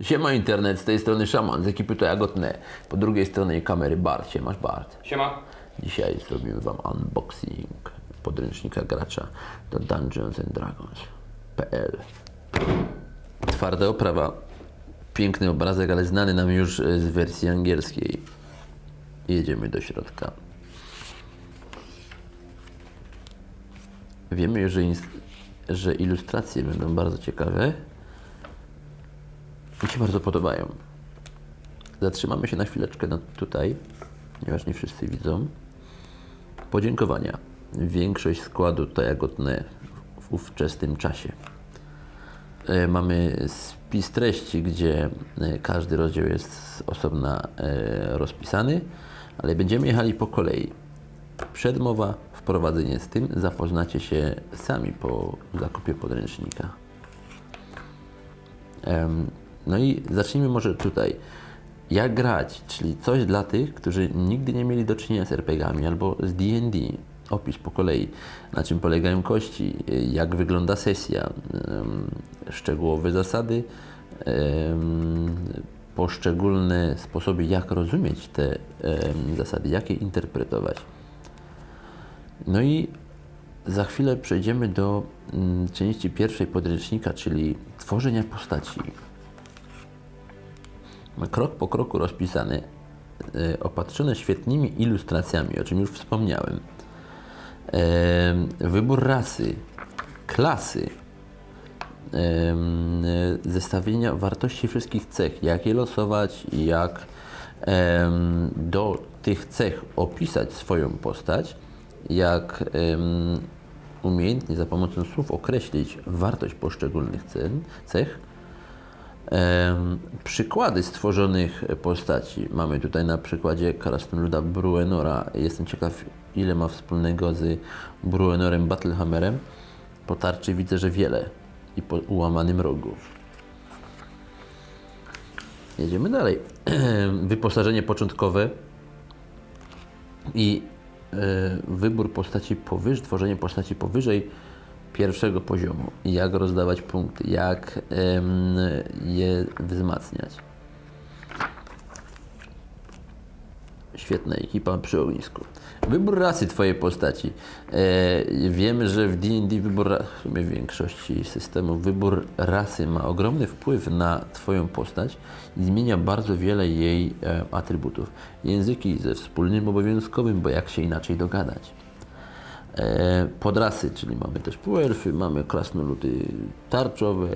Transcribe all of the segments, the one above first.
Siema internet, z tej strony Szaman, z ekipy to Jagotne. Po drugiej stronie kamery Bart. Siemasz Bart. Siema. Dzisiaj zrobimy Wam unboxing podręcznika gracza do Dungeons and Dragons.pl Twarda oprawa, piękny obrazek, ale znany nam już e, z wersji angielskiej. Jedziemy do środka. Wiemy już, że, że ilustracje będą bardzo ciekawe. Mi się bardzo podobają. Zatrzymamy się na chwileczkę tutaj, ponieważ nie wszyscy widzą. Podziękowania. Większość składu to jagotne w ówczesnym czasie. E, Mamy spis treści, gdzie e, każdy rozdział jest osobna e, rozpisany, ale będziemy jechali po kolei. Przedmowa, wprowadzenie z tym, zapoznacie się sami po zakupie podręcznika. No i zacznijmy może tutaj. Jak grać, czyli coś dla tych, którzy nigdy nie mieli do czynienia z RPG-ami albo z D&D. Opis po kolei, na czym polegają kości, jak wygląda sesja, szczegółowe zasady, poszczególne sposoby, jak rozumieć te zasady, jak je interpretować. No i za chwilę przejdziemy do mm, części pierwszej podręcznika, czyli tworzenia postaci. Krok po kroku rozpisane, e, opatrzone świetnymi ilustracjami, o czym już wspomniałem. Em, Wybór rasy, klasy, e, zestawienia wartości wszystkich cech, jak je losować, jak do tych cech opisać swoją postać, jak umiejętnie za pomocą słów określić wartość poszczególnych cech. Przykłady stworzonych postaci. Mamy tutaj na przykładzie Krasnoluda Bruenora. Jestem ciekaw, ile ma wspólnego z Bruenorem Battlehammerem. Po tarczy widzę, że wiele. I po ułamanym rogu. Jedziemy dalej. Wyposażenie początkowe i e, wybór postaci powyżej, tworzenie postaci powyżej pierwszego poziomu. Jak rozdawać punkty, jak je wzmacniać. Świetna ekipa przy ognisku. Wybór rasy Twojej postaci. E, wiemy, że w D&D wybór, w sumie w większości systemów, wybór rasy ma ogromny wpływ na Twoją postać i zmienia bardzo wiele jej e, atrybutów. Języki ze wspólnym obowiązkowym, bo jak się inaczej dogadać. E, podrasy, czyli mamy też półelfy, mamy krasnoludy tarczowe,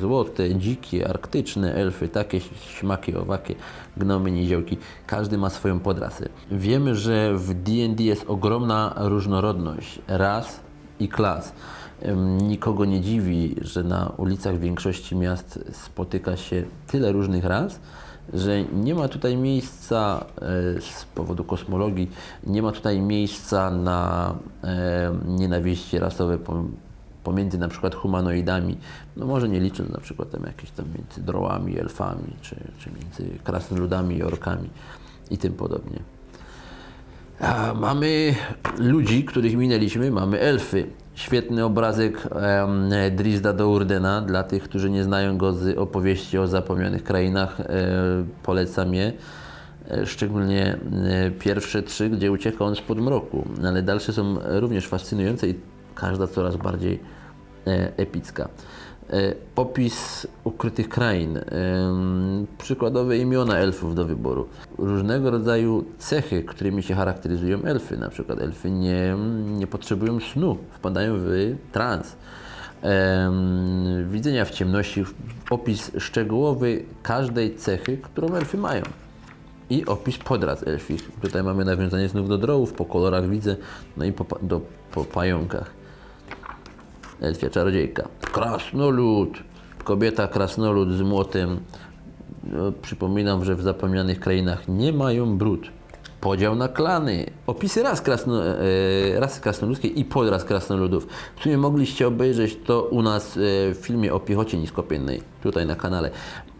złote, dzikie, arktyczne, elfy, takie śmaki, owakie, gnomy, niziołki. Każdy ma swoją podrasę. Wiemy, że w D&D jest ogromna różnorodność ras i klas. Nikogo nie dziwi, że na ulicach większości miast spotyka się tyle różnych ras, że nie ma tutaj miejsca e, z powodu kosmologii, nie ma tutaj miejsca na e, nienawiści rasowe pom- pomiędzy na przykład humanoidami, no może nie licząc na przykład tam jakieś tam między drołami, elfami, czy, czy między krasnoludami i orkami i tym podobnie. A mamy ludzi, których minęliśmy, mamy elfy. Świetny obrazek em, Drizda do Urdena. Dla tych, którzy nie znają go z opowieści o zapomnianych krainach, e, polecam je. E, Szczególnie e, pierwsze trzy, gdzie ucieka on spod mroku, ale dalsze są również fascynujące i każda coraz bardziej e, epicka. E, Opis ukrytych krain, em, przykładowe imiona elfów do wyboru, różnego rodzaju cechy, którymi się charakteryzują elfy. Na przykład elfy nie, nie potrzebują snu, wpadają w trans. Em, widzenia w ciemności, opis szczegółowy każdej cechy, którą elfy mają. I opis podraz elfich. Tutaj mamy nawiązanie znów do drołów, po kolorach widzę, no i po, do, po pająkach. Elfia czarodziejka. Krasnolud. Kobieta krasnolud z młotem. No, przypominam, że w zapomnianych krainach nie mają brud. Podział na klany. Opisy ras, krasno, e, rasy krasnoludzkiej i podras krasnoludów. W sumie mogliście obejrzeć to u nas e, w filmie o piechocie niskopiennej, tutaj na kanale.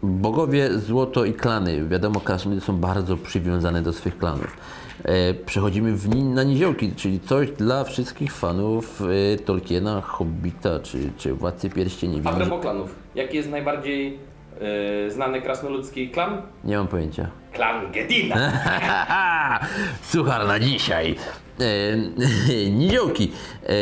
Bogowie, złoto i klany. Wiadomo, krasnoludy są bardzo przywiązane do swych klanów. E, przechodzimy w, na niziołki, czyli coś dla wszystkich fanów e, Tolkiena, Hobbita czy, czy Władcy Pierścieni. A propos klanów, jaki jest najbardziej Yy, znany krasnoludzki klan? Nie mam pojęcia. Klan Gedina. Suchar na dzisiaj. E, niziołki, e,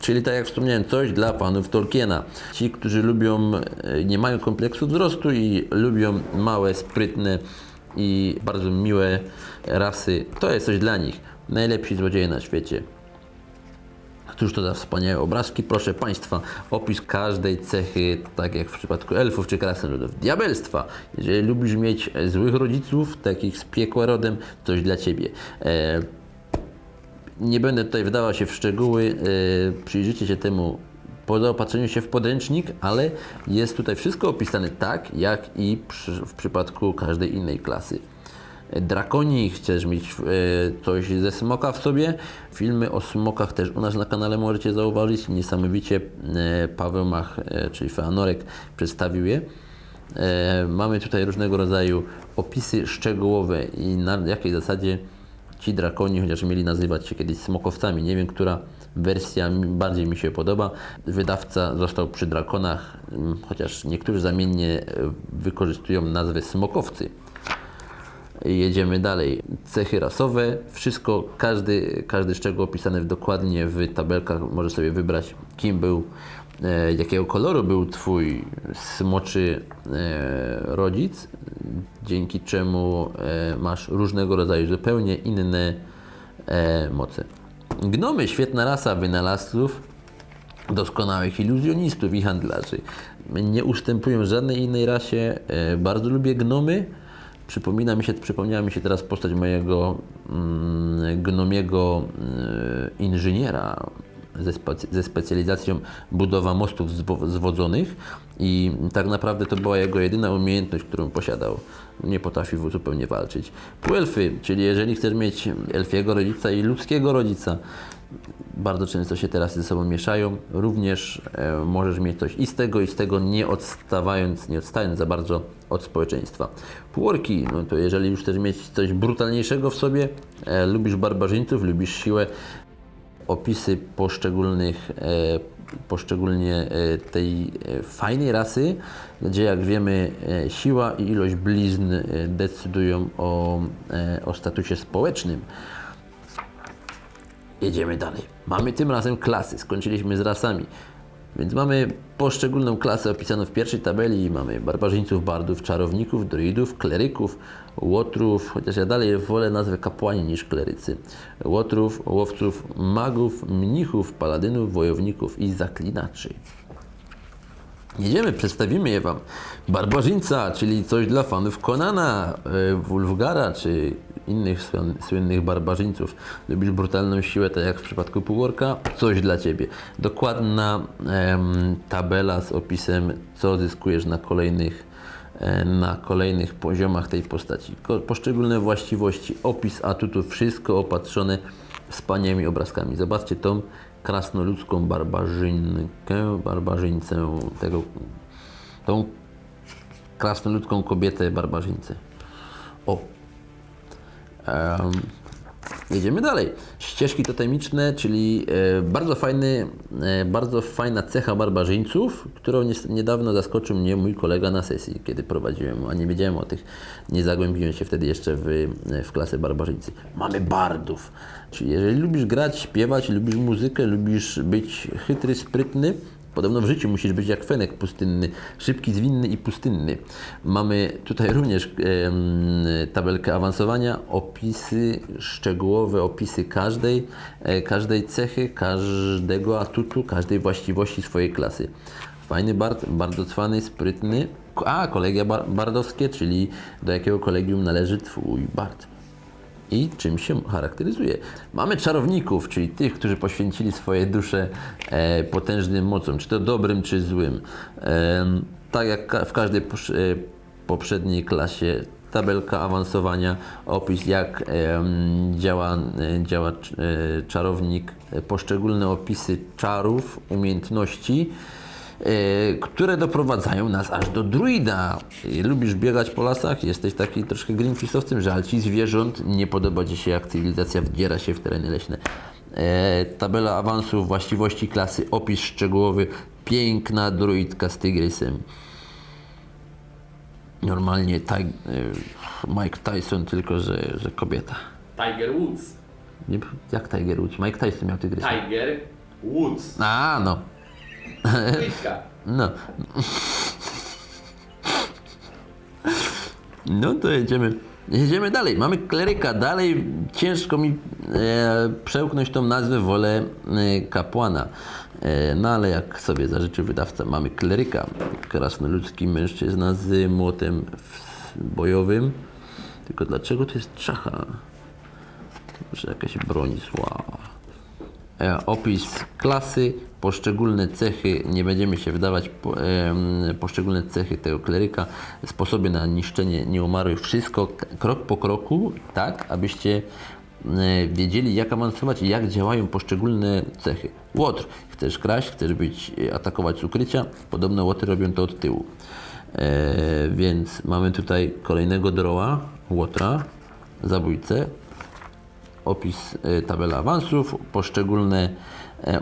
czyli tak jak wspomniałem, coś dla panów Tolkiena. Ci, którzy lubią, e, nie mają kompleksu wzrostu i lubią małe, sprytne i bardzo miłe rasy, to jest coś dla nich. Najlepsi złodzieje na świecie. Cóż to za wspaniałe obrazki, proszę Państwa, opis każdej cechy, tak jak w przypadku elfów czy krasnoludów. Diabelstwa, jeżeli lubisz mieć złych rodziców, takich z piekła rodem, coś dla Ciebie. E, nie będę tutaj wdawał się w szczegóły, e, przyjrzyjcie się temu po zaopatrzeniu się w podręcznik, ale jest tutaj wszystko opisane tak, jak i przy, w przypadku każdej innej klasy. Drakonii, chcesz mieć e, coś ze smoka w sobie. Filmy o smokach też u nas na kanale możecie zauważyć. Niesamowicie e, Paweł Mach, e, czyli Feanorek, przedstawił je. Mamy tutaj różnego rodzaju opisy szczegółowe i na jakiej zasadzie ci drakoni, chociaż mieli nazywać się kiedyś smokowcami. Nie wiem, która wersja bardziej mi się podoba. Wydawca został przy drakonach, m, chociaż niektórzy zamiennie e, wykorzystują nazwę smokowcy. Jedziemy dalej. Cechy rasowe, wszystko, każdy, każdy szczegół opisany dokładnie w tabelkach. Możesz sobie wybrać, kim był, jakiego koloru był Twój smoczy e, rodzic, dzięki czemu e, masz różnego rodzaju zupełnie inne e, moce. Gnomy, świetna rasa wynalazców, doskonałych iluzjonistów i handlarzy. Nie ustępują żadnej innej rasie. E, Bardzo lubię gnomy. Przypomina mi się, przypomniała mi się teraz postać mojego mm, gnomiego mm, inżyniera ze, ze specjalizacją budowa mostów zwo- zwodzonych i tak naprawdę to była jego jedyna umiejętność, którą posiadał. Nie potrafił zupełnie walczyć. Półelfy, czyli jeżeli chcesz mieć elfiego rodzica i ludzkiego rodzica, bardzo często się teraz ze sobą mieszają. Również e, możesz mieć coś i z tego, i z tego, nie odstawając, nie odstając za bardzo od społeczeństwa. Półorki, no to jeżeli już chcesz mieć coś brutalniejszego w sobie, e, lubisz barbarzyńców, lubisz siłę, opisy poszczególnych, e, poszczególnie e, tej e, fajnej rasy, gdzie jak wiemy siła i ilość blizn decydują o, o statusie społecznym. Jedziemy dalej. Mamy tym razem klasy. Skończyliśmy z rasami. Więc mamy poszczególną klasę opisaną w pierwszej tabeli. Mamy barbarzyńców, bardów, czarowników, druidów, kleryków, łotrów, chociaż ja dalej wolę nazwę kapłani niż klerycy. Łotrów, łowców, magów, mnichów, paladynów, wojowników i zaklinaczy. Jedziemy, przedstawimy je Wam. Barbarzyńca, czyli coś dla fanów Konana, e, Wulfgara, czy innych słyn- słynnych barbarzyńców. Lubisz brutalną siłę, tak jak w przypadku Półorka? Coś dla Ciebie. Dokładna em, tabela z opisem, co zyskujesz na kolejnych, e, na kolejnych poziomach tej postaci. Poszczególne właściwości, opis atutów, wszystko opatrzone wspaniałymi obrazkami. Zobaczcie tą krasnoludzką barbarzynkę, barbarzyńcę, tego, tą krasnoludzką kobietę barbarzyńcę. O! Em, jedziemy dalej. Ścieżki totemiczne, czyli e, bardzo fajny, e, bardzo fajna cecha barbarzyńców, którą niedawno zaskoczył mnie mój kolega na sesji, kiedy prowadziłem, a nie wiedziałem o tych, nie zagłębiłem się wtedy jeszcze w, w klasę barbarzyńcy. Mamy bardów, czyli jeżeli lubisz grać, śpiewać, lubisz muzykę, lubisz być chytry, sprytny, Podobno w życiu musisz być jak fenek pustynny, szybki, zwinny i pustynny. Mamy tutaj również em, tabelkę awansowania, opisy, szczegółowe opisy każdej, e, każdej cechy, każdego atutu, każdej właściwości swojej klasy. Fajny bard, bardzo cwany, sprytny. A, kolegia bar bardowskie, czyli do jakiego kolegium należy twój bard i czym się charakteryzuje. Mamy czarowników, czyli tych, którzy poświęcili swoje dusze e, potężnym mocom, czy to dobrym, czy złym. Em, tak jak ka- w każdej e, poprzedniej klasie, tabelka awansowania, opis jak em, działa, e, działa e, czarownik, e, poszczególne opisy czarów, umiejętności, e, które doprowadzają nas aż do druida. E, Lubisz biegać po lasach? Jesteś taki troszkę greenpeace'owcem, żal ci zwierząt, nie podoba ci się jak cywilizacja wdziera się w tereny leśne. E, tabela awansów, właściwości klasy, opis szczegółowy, piękna druidka z tygrysem. Normalnie taj, y, Mike Tyson, tylko że, że kobieta. Tiger Woods. Nie, jak Tiger Woods? Mike Tyson miał tygrysa. Tiger Woods. A, no. No. No to jedziemy. Jedziemy dalej. Mamy kleryka. Dalej ciężko mi e, przełknąć tą nazwę, wolę e, kapłana. E, no ale jak sobie zażyczy wydawca, mamy kleryka. Krasnoludzki mężczyzna z młotem bojowym. Tylko dlaczego to jest czacha? Może jakaś broń zła. E, opis klasy, poszczególne cechy, nie będziemy się em, poszczególne cechy tego kleryka, sposoby na niszczenie nieumarłych, wszystko krok po kroku, tak, abyście e, wiedzieli jak awansować i jak działają poszczególne cechy. Łotr, chcesz kraść, chcesz być, e, atakować z ukrycia, podobno łotry robią to od tyłu. E, więc mamy tutaj kolejnego droła, łotra, zabójcę, opis e, tabela awansów, poszczególne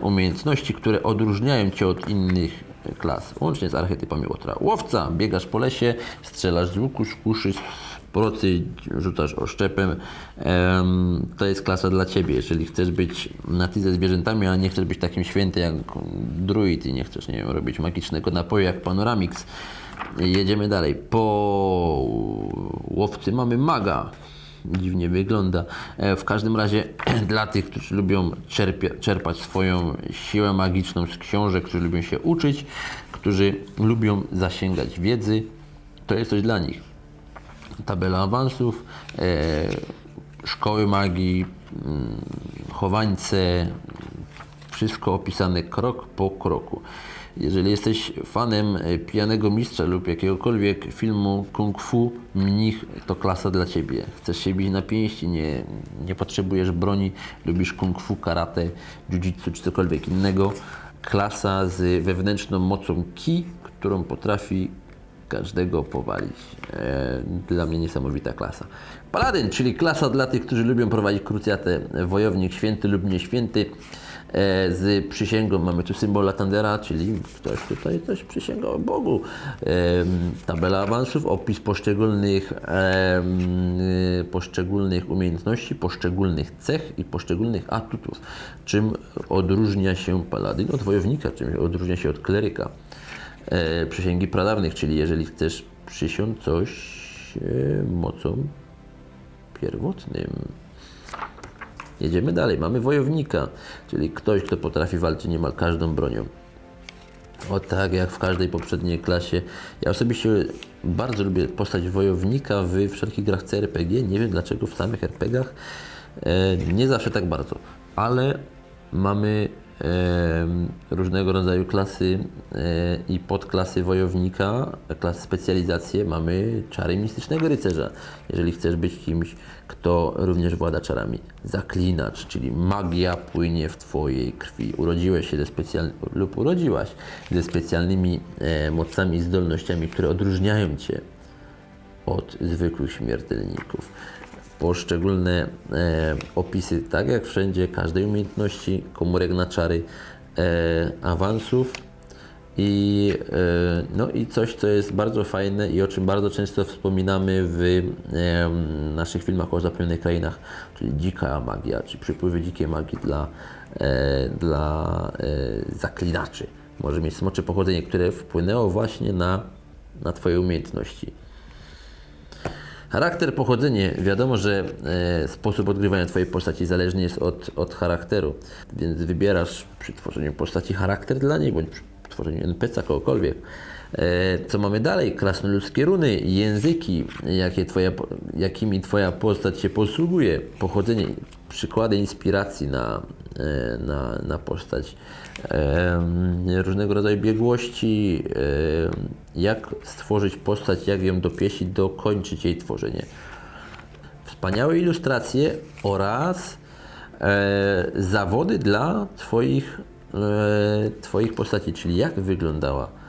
umiejętności, które odróżniają Cię od innych e, klas, łącznie z archetypami łotra. Łowca, biegasz po lesie, strzelasz z łuku, z kuszy, z procy, rzucasz oszczepem. Em, To jest klasa dla Ciebie. Jeżeli chcesz być na ze zwierzętami, a nie chcesz być takim święty jak druid i nie chcesz, nie wiem, robić magicznego napoju jak Panoramix, jedziemy dalej. Po łowcy mamy maga dziwnie wygląda. E, W każdym razie dla tych, którzy lubią czerpać swoją siłę magiczną z książek, którzy lubią się uczyć, którzy lubią zasięgać wiedzy, to jest coś dla nich. Tabela awansów, e, szkoły magii, mm, chowańce, wszystko opisane krok po kroku. Jeżeli jesteś fanem e, Pijanego Mistrza lub jakiegokolwiek filmu kung fu, mnich to klasa dla Ciebie. Chcesz się bić na pięści, nie, nie potrzebujesz broni, lubisz kung fu, karate, jiu-jitsu czy cokolwiek innego. Klasa z wewnętrzną mocą ki, którą potrafi każdego powalić. E, dla mnie niesamowita klasa. Paladyn, czyli klasa dla tych, którzy lubią prowadzić krucjatę. Wojownik święty lub nieświęty. E, z przysięgą mamy tu symbol Latandera, czyli ktoś tutaj coś przysięgał Bogu. Tabela awansów, opis poszczególnych, y, poszczególnych umiejętności, poszczególnych cech i poszczególnych atutów. Czym odróżnia się paladyn od wojownika, czym odróżnia się od kleryka e, przysięgi pradawnych, czyli jeżeli chcesz przysiąc coś e, mocą pierwotnym. Jedziemy dalej. Mamy wojownika, czyli ktoś, kto potrafi walczyć niemal każdą bronią. O tak, jak w każdej poprzedniej klasie. Ja osobiście bardzo lubię postać wojownika w wszelkich grach CRPG. Nie wiem dlaczego w samych RPGach. E, nie zawsze tak bardzo, ale mamy różnego rodzaju klasy e, i podklasy wojownika, klasy specjalizacje. Mamy czary mistycznego rycerza. Jeżeli chcesz być kimś, kto również włada czarami. Zaklinacz, czyli magia płynie w Twojej krwi. Urodziłeś się ze specjalnymi, lub urodziłaś ze specjalnymi e, mocami i zdolnościami, które odróżniają Cię od zwykłych śmiertelników. Poszczególne e, opisy, tak jak wszędzie, każdej umiejętności, komórek na czary, e, awansów i, e, no i coś, co jest bardzo fajne i o czym bardzo często wspominamy w e, naszych filmach o zapomnianych krainach, czyli dzika magia, czy przypływy dzikiej magii dla, e, dla e, zaklinaczy. Może mieć smocze pochodzenie, które wpłynęło właśnie na, na Twoje umiejętności. Charakter, pochodzenie. Wiadomo, że e, sposób odgrywania Twojej postaci zależny jest od, od charakteru, więc wybierasz przy tworzeniu postaci charakter dla niej, bądź przy tworzeniu NPC kogokolwiek. E, co mamy dalej? Krasnoludzkie runy, języki, jakie twoja, jakimi Twoja postać się posługuje, pochodzenie, przykłady inspiracji na, na, na postać, różnego rodzaju biegłości, em, jak stworzyć postać, jak ją dopieścić, dokończyć jej tworzenie. Wspaniałe ilustracje oraz e, zawody dla twoich, e, twoich postaci, czyli jak wyglądała e,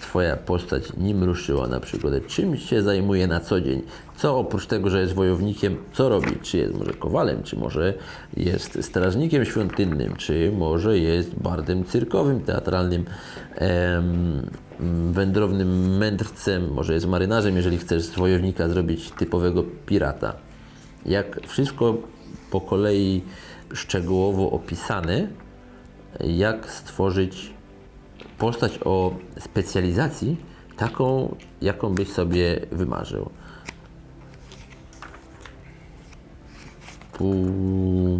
Twoja postać nim ruszyła na przygodę, czym się zajmuje na co dzień, co oprócz tego, że jest wojownikiem, co robi, czy jest może kowalem, czy może jest strażnikiem świątynnym, czy może jest bardem cyrkowym, teatralnym, em, wędrownym mędrcem, może jest marynarzem, jeżeli chcesz z wojownika zrobić typowego pirata. Jak wszystko po kolei szczegółowo opisane, jak stworzyć postać o specjalizacji taką, jaką byś sobie wymarzył.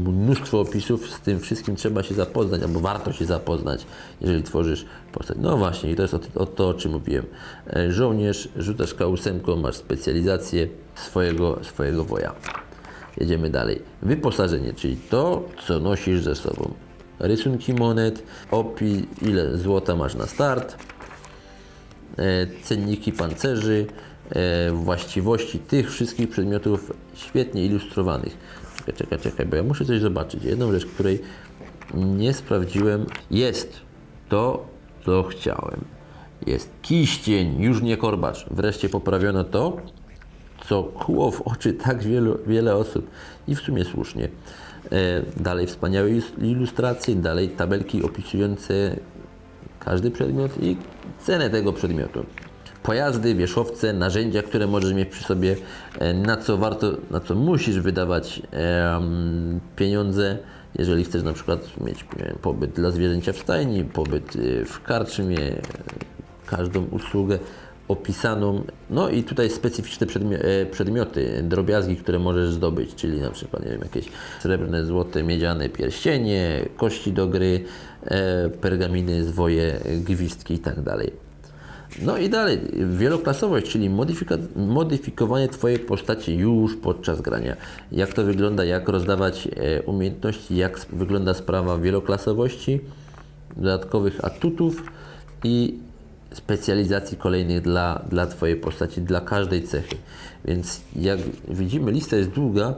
Mnóstwo opisów, z tym wszystkim trzeba się zapoznać, albo warto się zapoznać, jeżeli tworzysz postać. No właśnie, i to jest o, o to, o czym mówiłem. E, Żołnierz, rzucasz K8, masz specjalizację swojego, swojego woja. Jedziemy dalej. Wyposażenie, czyli to, co nosisz ze sobą. Rysunki monet, opi, ile złota masz na start, e, cenniki pancerzy, e, właściwości tych wszystkich przedmiotów świetnie ilustrowanych. Czekaj, czekaj, czekaj, bo ja muszę coś zobaczyć. Jedną rzecz, której nie sprawdziłem, jest to, co chciałem. Jest kiścień, już nie korbacz. Wreszcie poprawiono to, co kłuło w oczy tak wielu, wiele osób i w sumie słusznie. E, dalej wspaniałe ilus- ilustracje, dalej tabelki opisujące każdy przedmiot i cenę tego przedmiotu. Pojazdy, wierzchowce, narzędzia, które możesz mieć przy sobie, e, na co warto, na co musisz wydawać pieniądze, jeżeli chcesz na przykład mieć pobyt dla zwierzęcia w stajni, pobyt y, w karczmie, e, każdą usługę opisaną. No i tutaj specyficzne e, przedmioty, drobiazgi, które możesz zdobyć, czyli na przykład nie wiem, jakieś srebrne, złote, miedziane pierścienie, kości do gry, e, pergaminy, zwoje, gwizdki i tak. No i dalej, wieloklasowość, czyli modyfikowanie Twojej postaci już podczas grania. Jak to wygląda, jak rozdawać e, umiejętności, jak wygląda sprawa wieloklasowości, dodatkowych atutów i specjalizacji kolejnych dla, dla Twojej postaci, dla każdej cechy. Więc jak widzimy, lista jest długa,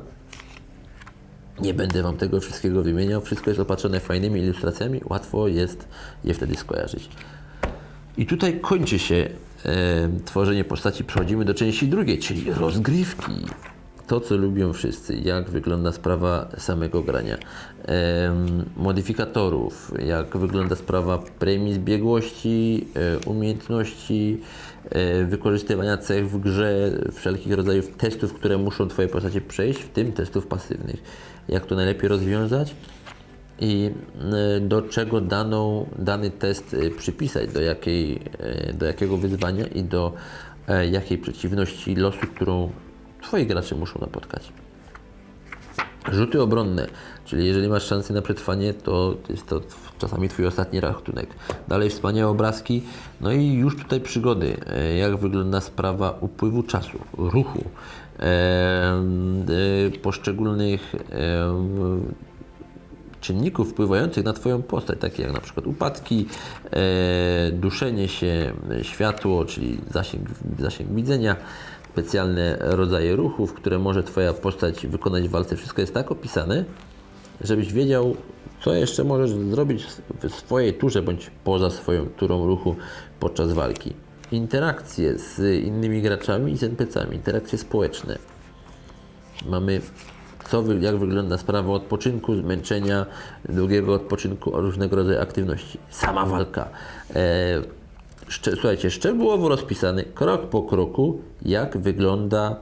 nie będę Wam tego wszystkiego wymieniał. Wszystko jest opatrzone fajnymi ilustracjami, łatwo jest je wtedy skojarzyć. I tutaj kończy się e, tworzenie postaci. Przechodzimy do części drugiej, czyli rozgrywki. To, co lubią wszyscy, jak wygląda sprawa samego grania, modyfikatorów, jak wygląda sprawa premii zbiegłości, e, umiejętności, e, wykorzystywania cech w grze, wszelkich rodzajów testów, które muszą Twoje postacie przejść, w tym testów pasywnych. Jak to najlepiej rozwiązać? i y, do czego daną, dany test przypisać, do, jakiej, do jakiego wyzwania i do e, jakiej przeciwności losu, którą Twoi gracze muszą napotkać. Rzuty obronne, czyli jeżeli masz szansę na przetrwanie, to jest to czasami Twój ostatni rachunek. Dalej wspaniałe obrazki, no i już tutaj przygody, e, jak wygląda sprawa upływu czasu, ruchu, e, e, poszczególnych e, czynników wpływających na Twoją postać, takie jak na przykład upadki, e, duszenie się, e, światło, czyli zasięg, zasięg widzenia, specjalne rodzaje ruchów, które może Twoja postać wykonać w walce. Wszystko jest tak opisane, żebyś wiedział, co jeszcze możesz zrobić w swojej turze bądź poza swoją turą ruchu podczas walki. Interakcje z innymi graczami i z NPC-ami, interakcje społeczne. Mamy co, jak wygląda sprawa odpoczynku, zmęczenia, długiego odpoczynku, różnego rodzaju aktywności. Sama walka. E, słuchajcie, szczegółowo rozpisany, krok po kroku, jak wygląda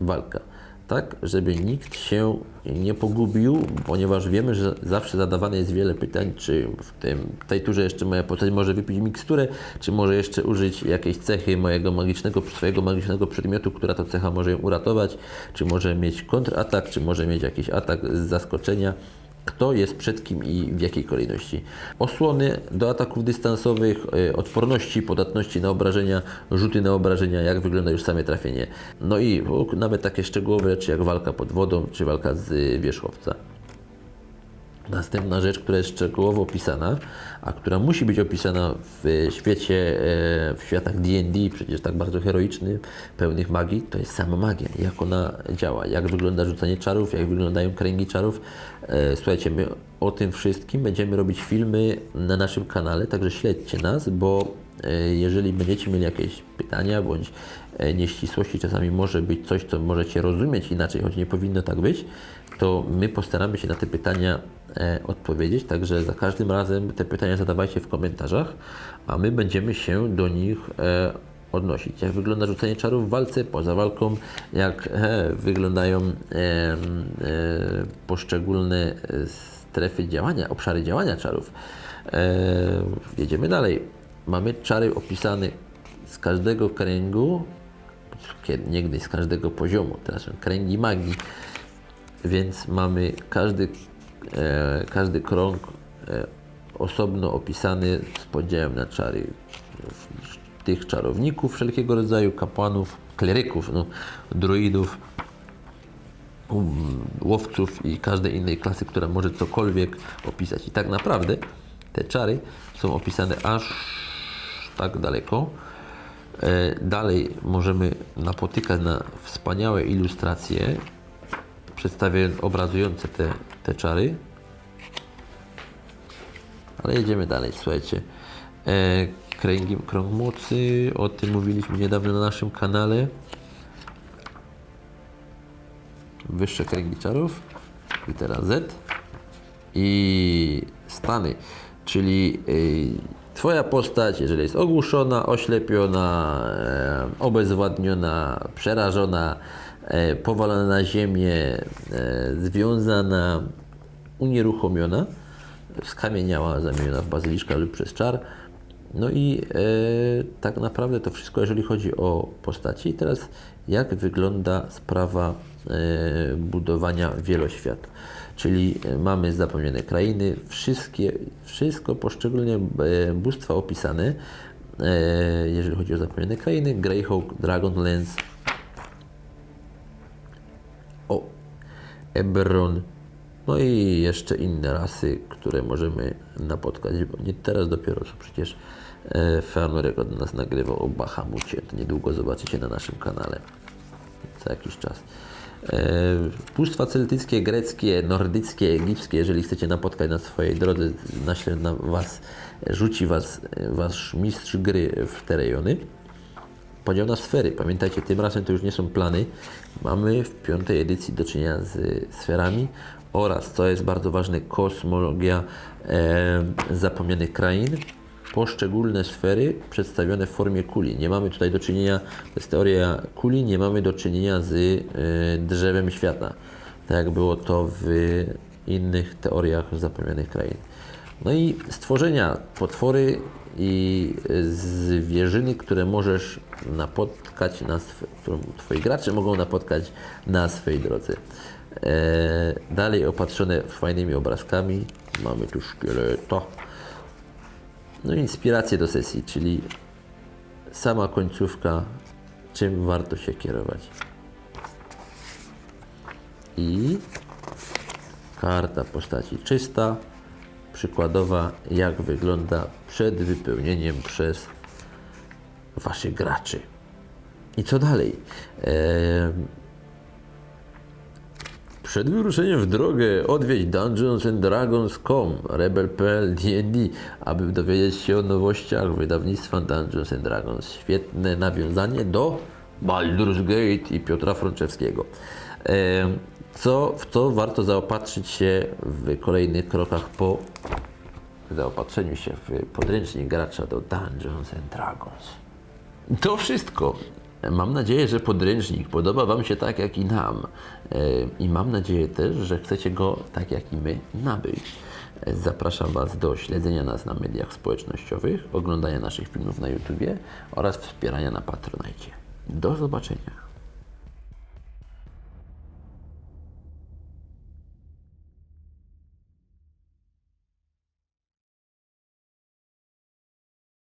walka. Tak, żeby nikt się nie pogubił, ponieważ wiemy, że zawsze zadawane jest wiele pytań, czy w tym, tej turze jeszcze moja postać może wypić miksturę, czy może jeszcze użyć jakiejś cechy mojego magicznego, swojego magicznego przedmiotu, która to cecha może ją uratować, czy może mieć kontratak, czy może mieć jakiś atak z zaskoczenia kto jest przed kim i w jakiej kolejności. Osłony do ataków dystansowych, y, odporności, podatności na obrażenia, rzuty na obrażenia, jak wygląda już same trafienie. No i nawet takie szczegółowe rzeczy jak walka pod wodą, czy walka z y, wierzchowca. Następna rzecz, która jest szczegółowo opisana, a która musi być opisana w świecie, e, w światach D&D, przecież tak bardzo heroiczny, pełnych magii, to jest sama magia, jak ona działa, jak wygląda rzucanie czarów, jak wyglądają kręgi czarów. E, Słuchajcie, my o tym wszystkim będziemy robić filmy na naszym kanale, także śledźcie nas, bo e, jeżeli będziecie mieli jakieś pytania bądź nieścisłości, czasami może być coś, co możecie rozumieć inaczej, choć nie powinno tak być, to my postaramy się na te pytania odpowiedzieć, także za każdym razem te pytania zadawajcie w komentarzach, a my będziemy się do nich e, odnosić. Jak wygląda rzucenie czarów w walce, poza walką, jak e, wyglądają e, e, poszczególne e, strefy działania, obszary działania czarów. E, jedziemy dalej. Mamy czary opisane z każdego kręgu, niegdyś z każdego poziomu, teraz są kręgi magii, więc mamy każdy, e, każdy krąg e, osobno opisany z podziałem na czary tych czarowników wszelkiego rodzaju, kapłanów, kleryków, no, druidów, um, łowców i każdej innej klasy, która może cokolwiek opisać. I tak naprawdę te czary są opisane aż tak daleko. E, Dalej możemy napotykać na wspaniałe ilustracje przedstawiające, obrazujące te, te czary. Ale jedziemy dalej, słuchajcie. E, krąg mocy, o tym mówiliśmy niedawno na naszym kanale. Wyższe kręgi czarów, litera Z i stany, czyli y, Twoja postać, jeżeli jest ogłuszona, oślepiona, e, obezwładniona, przerażona, e, powalona na ziemię, e, związana, unieruchomiona, skamieniała, zamieniona w bazyliszka lub przez czar. No i e, tak naprawdę to wszystko, jeżeli chodzi o postaci. I teraz jak wygląda sprawa e, budowania wieloświatu. Czyli e, mamy zapomniane krainy, wszystkie, wszystko poszczególnie e, bóstwa opisane, e, jeżeli chodzi o zapomniane krainy, Greyhawk, Dragonlance, Eberron, no i jeszcze inne rasy, które możemy napotkać, bo nie teraz dopiero co przecież e, Feanurek od nas nagrywał o Bahamucie, to niedługo zobaczycie na naszym kanale, za jakiś czas. E, Bóstwa celtyckie, greckie, nordyckie, egipskie, jeżeli chcecie napotkać na swojej drodze, naśle na was, rzuci was e, wasz mistrz gry w te rejony. Podział na sfery. Pamiętajcie, tym razem to już nie są plany. Mamy w piątej edycji do czynienia z sferami oraz, co jest bardzo ważne, kosmologia e, zapomnianych krain. Poszczególne sfery przedstawione w formie kuli. Nie mamy tutaj do czynienia, to jest teoria kuli, nie mamy do czynienia z e, drzewem świata. Tak jak było to w innych teoriach zapomnianych krain. No i stworzenia, potwory i zwierzyny, które możesz napotkać na swe, którą twoi gracze mogą napotkać na swojej drodze. E, dalej opatrzone fajnymi obrazkami. Mamy tu szkieleta. No i inspiracje do sesji, czyli sama końcówka, czym warto się kierować. I karta postaci czysta, przykładowa, jak wygląda przed wypełnieniem przez Waszych graczy. I co dalej? Eee, przed wyruszeniem w drogę odwiedź Dungeons and Dragons.com, Rebel.pl, D&D, aby dowiedzieć się o nowościach wydawnictwa Dungeons and Dragons. Świetne nawiązanie do Baldur's Gate i Piotra Frączewskiego. Em, Co, w co warto zaopatrzyć się w kolejnych krokach po zaopatrzeniu się w podręcznik gracza do Dungeons and Dragons. To wszystko. Mam nadzieję, że podręcznik podoba Wam się tak jak i nam. E, I mam nadzieję też, że chcecie go tak jak i my nabyć. E, Zapraszam Was do śledzenia nas na mediach społecznościowych, oglądania naszych filmów na YouTubie oraz wspierania na Patronite. Do zobaczenia.